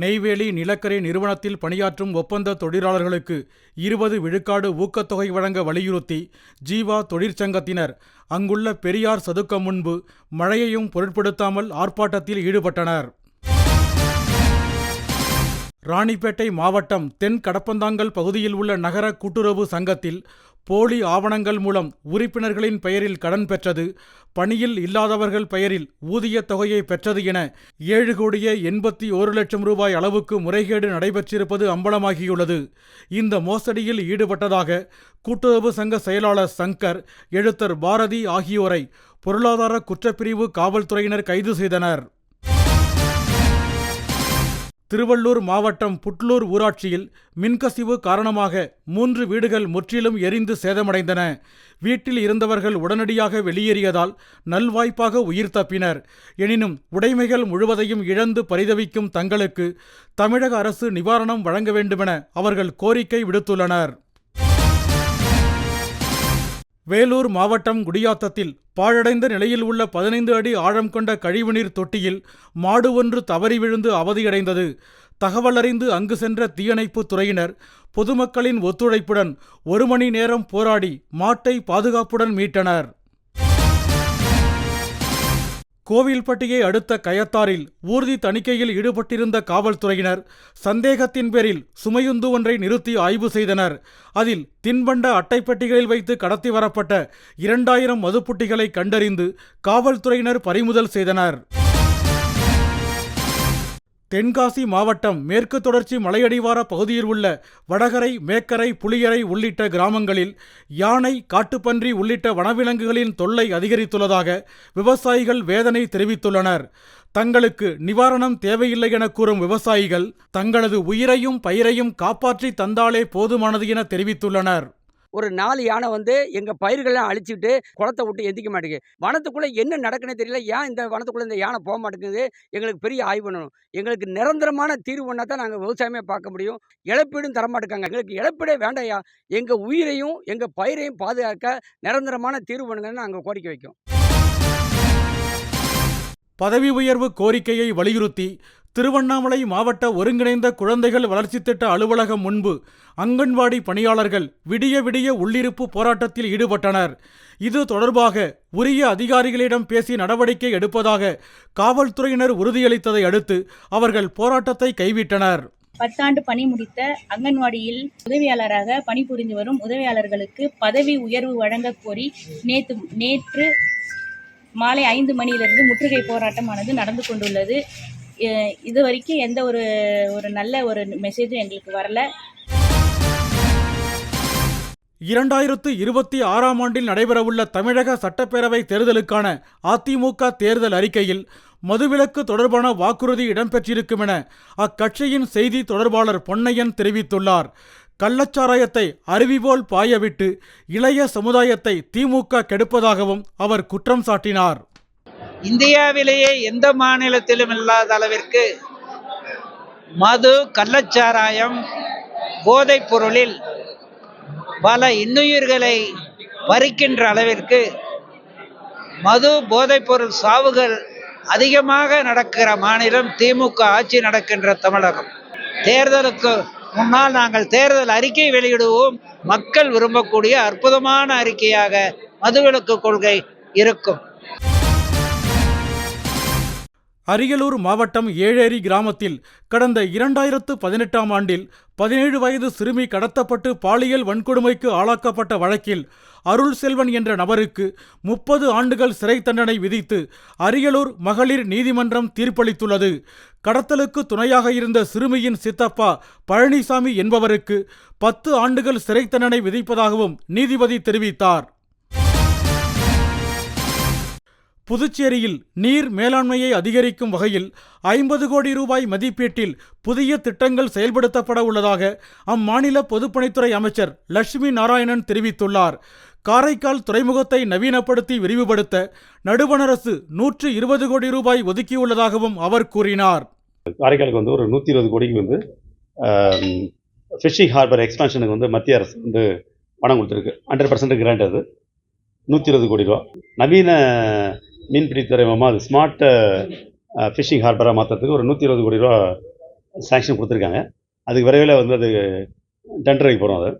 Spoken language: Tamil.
நெய்வேலி நிலக்கரி நிறுவனத்தில் பணியாற்றும் ஒப்பந்த தொழிலாளர்களுக்கு இருபது விழுக்காடு ஊக்கத்தொகை வழங்க வலியுறுத்தி ஜீவா தொழிற்சங்கத்தினர் அங்குள்ள பெரியார் சதுக்கம் முன்பு மழையையும் பொருட்படுத்தாமல் ஆர்ப்பாட்டத்தில் ஈடுபட்டனர். ராணிப்பேட்டை மாவட்டம் தென் கடப்பந்தாங்கல் பகுதியில் உள்ள நகர கூட்டுறவு சங்கத்தில் போலி ஆவணங்கள் மூலம் உறுப்பினர்களின் பெயரில் கடன் பெற்றது பணியில் இல்லாதவர்கள் பெயரில் ஊதியத் தொகையை பெற்றது என ஏழு கோடியே எண்பத்தி ஒரு லட்சம் ரூபாய் அளவுக்கு முறைகேடு நடைபெற்றிருப்பது அம்பலமாகியுள்ளது. இந்த மோசடியில் ஈடுபட்டதாக கூட்டுறவு சங்க செயலாளர் சங்கர் எழுத்தர் பாரதி ஆகியோரை பொருளாதார குற்றப்பிரிவு காவல்துறையினர் கைது செய்தனர். திருவள்ளூர் மாவட்டம் புட்லூர் ஊராட்சியில் மின்கசிவு காரணமாக மூன்று வீடுகள் முற்றிலும் எரிந்து சேதமடைந்தன. வீட்டில் இருந்தவர்கள் உடனடியாக வெளியேறியதால் நல்வாய்ப்பாக உயிர் தப்பினர். எனினும் உடைமைகள் முழுவதையும் இழந்து பரிதவிக்கும் தங்களுக்கு தமிழக அரசு நிவாரணம் வழங்க வேண்டுமென அவர்கள் கோரிக்கை விடுத்துள்ளனர். வேலூர் மாவட்டம் குடியாத்தத்தில் பாழடைந்த நிலையில் உள்ள பதினைந்து அடி ஆழம் கொண்ட கழிவுநீர் தொட்டியில் மாடு ஒன்று தவறி விழுந்து அவதியடைந்தது. தகவலறிந்து அங்கு சென்ற தீயணைப்புத் துறையினர் பொதுமக்களின் ஒத்துழைப்புடன் ஒரு மணி நேரம் போராடி மாட்டை பாதுகாப்புடன் மீட்டனர். கோவில்பட்டியை அடுத்த கயத்தாரில் ஊர்தி தணிக்கையில் ஈடுபட்டிருந்த காவல்துறையினர் சந்தேகத்தின் பேரில் சுமையுந்து ஒன்றை நிறுத்தி ஆய்வு செய்தனர். அதில் தின்பண்ட அட்டைப்பெட்டிகளில் வைத்து கடத்தி வரப்பட்ட இரண்டாயிரம் மதுப்புட்டிகளை கண்டறிந்து காவல்துறையினர் பறிமுதல் செய்தனர். தென்காசி மாவட்டம் மேற்கு தொடர்ச்சி மலையடிவார பகுதியில் உள்ள வடகரை மேக்கரை புளியரை உள்ளிட்ட கிராமங்களில் யானை காட்டுப்பன்றி உள்ளிட்ட வனவிலங்குகளின் தொல்லை அதிகரித்துள்ளதாக விவசாயிகள் வேதனை தெரிவித்துள்ளனர். தங்களுக்கு நிவாரணம் தேவையில்லை என கூறும் விவசாயிகள் தங்களது உயிரையும் பயிரையும் காப்பாற்றி தந்தாலே போதுமானது என தெரிவித்துள்ளனர். ஒரு நாலு யானை வந்து எங்கள் பயிர்களெல்லாம் அழிச்சிட்டு குளத்தை விட்டு எந்திக்க மாட்டேங்குது. வனத்துக்குள்ளே என்ன நடக்குன்னு தெரியல. ஏன் இந்த வனத்துக்குள்ளே இந்த யானை போக மாட்டேங்குது? எங்களுக்கு பெரிய ஆய்வு பண்ணணும். எங்களுக்கு நிரந்தரமான தீர்வு பண்ணால் தான் நாங்கள் விவசாயமே பார்க்க முடியும். இழப்பீடும் தரமாட்டுக்காங்க எங்களுக்கு இழப்பீடே வேண்டாயா எங்கள் உயிரையும் எங்கள் பயிரையும் பாதுகாக்க நிரந்தரமான தீர்வு பண்ணுங்கன்னு நாங்கள் கோரிக்கை வைக்கோம் பதவி உயர்வு கோரிக்கையை வலியுறுத்தி திருவண்ணாமலை மாவட்ட ஒருங்கிணைந்த குழந்தைகள் வளர்ச்சித் திட்ட அலுவலகம் முன்பு அங்கன்வாடி பணியாளர்கள் விடிய விடிய உள்ளிருப்பு போராட்டத்தில் ஈடுபட்டனர். இது தொடர்பாக உரிய அதிகாரிகளிடம் பேசி நடவடிக்கை எடுப்பதாக காவல்துறையினர் உறுதியளித்ததை அடுத்து அவர்கள் போராட்டத்தை கைவிட்டனர். பத்தாண்டு பணி முடித்த அங்கன்வாடியில் உதவியாளராக பணிபுரிந்து வரும் உதவியாளர்களுக்கு பதவி உயர்வு வழங்க கோரி நேற்று நேற்று மாலை ஐந்து மணியிலிருந்து முற்றுகை போராட்டமானது நடந்து கொண்டுள்ளது. இது வரைக்கும் எந்த ஒரு ஒரு நல்ல ஒரு மெசேஜும் எங்களுக்கு வரல. இரண்டாயிரத்து இருபத்தி ஆறாம் ஆண்டில் நடைபெறவுள்ள தமிழக சட்டப்பேரவை தேர்தலுக்கான அதிமுக தேர்தல் அறிக்கையில் மதுவிலக்கு தொடர்பான வாக்குறுதி இடம்பெற்றிருக்கும் என அக்கட்சியின் செய்தி தொடர்பாளர் பொன்னையன் தெரிவித்துள்ளார். கள்ளச்சாராயத்தை அருவிபோல் பாயவிட்டு இளைய சமுதாயத்தை திமுக கெடுப்பதாகவும் அவர் குற்றம் சாட்டினார். இந்தியாவிலேயே எந்த மாநிலத்திலும் இல்லாத அளவிற்கு மது கள்ளச்சாராயம் போதைப் பொருளில் பல இன்னுயிர்களை பறிக்கின்ற அளவிற்கு மது போதைப் பொருள் சாவுகள் அதிகமாக நடக்கிற மாநிலம் திமுக ஆட்சி நடக்கின்ற தமிழகம். தேர்தலுக்கு முன்னால் நாங்கள் தேர்தல் அறிக்கை வெளியிடுவோம். மக்கள் விரும்பக்கூடிய அற்புதமான அறிக்கையாக மதுவிலக்கு கொள்கை இருக்கும். அரியலூர் மாவட்டம் ஏழேரி கிராமத்தில் கடந்த இரண்டாயிரத்து பதினெட்டாம் ஆண்டில் பதினேழு வயது சிறுமி கடத்தப்பட்டு பாலியல் வன்கொடுமைக்கு ஆளாக்கப்பட்ட வழக்கில் அருள் செல்வன் என்ற நபருக்கு முப்பது ஆண்டுகள் சிறை தண்டனை விதித்து அரியலூர் மகளிர் நீதிமன்றம் தீர்ப்பளித்துள்ளது. கடத்தலுக்கு துணையாக இருந்த சிறுமியின் சித்தப்பா பழனிசாமி என்பவருக்கு பத்து ஆண்டுகள் சிறை தண்டனை விதிப்பதாகவும் நீதிபதி தெரிவித்தார். புதுச்சேரியில் நீர் மேலாண்மையை அதிகரிக்கும் வகையில் ஐம்பது கோடி ரூபாய் மதிப்பீட்டில் புதிய திட்டங்கள் செயல்படுத்தப்பட உள்ளதாக அம்மாநில பொதுப்பணித்துறை அமைச்சர் லட்சுமி நாராயணன் தெரிவித்துள்ளார். காரைக்கால் துறைமுகத்தை நவீனப்படுத்தி விரிவுபடுத்த நடுவணரசு நூற்று இருபது கோடி ரூபாய் ஒதுக்கியுள்ளதாகவும் அவர் கூறினார். காரைக்காலுக்கு வந்து ஒரு நூற்றி இருபது கோடிக்கு வந்து ஃபிஷிங் ஹார்பர் எக்ஸ்பான்ஷனுக்கு வந்து மத்திய அரசு வந்து பணம் கொடுத்துருக்கு. ஹண்ட்ரட் பர்சன்ட் கிராண்ட் அது. நூற்றி இருபது கோடி ரூபா. நவீன மீன்பிடித்துறை துறைமுகமாக அது ஸ்மார்ட்டு ஃபிஷிங் ஹார்பராக மாற்றுறதுக்கு ஒரு நூற்றி இருபது கோடி ரூபா சேங்ஷன் கொடுத்துருக்காங்க. அதுக்கு விரைவில் வந்து அது டெண்டருக்கு போகிறோம் அது.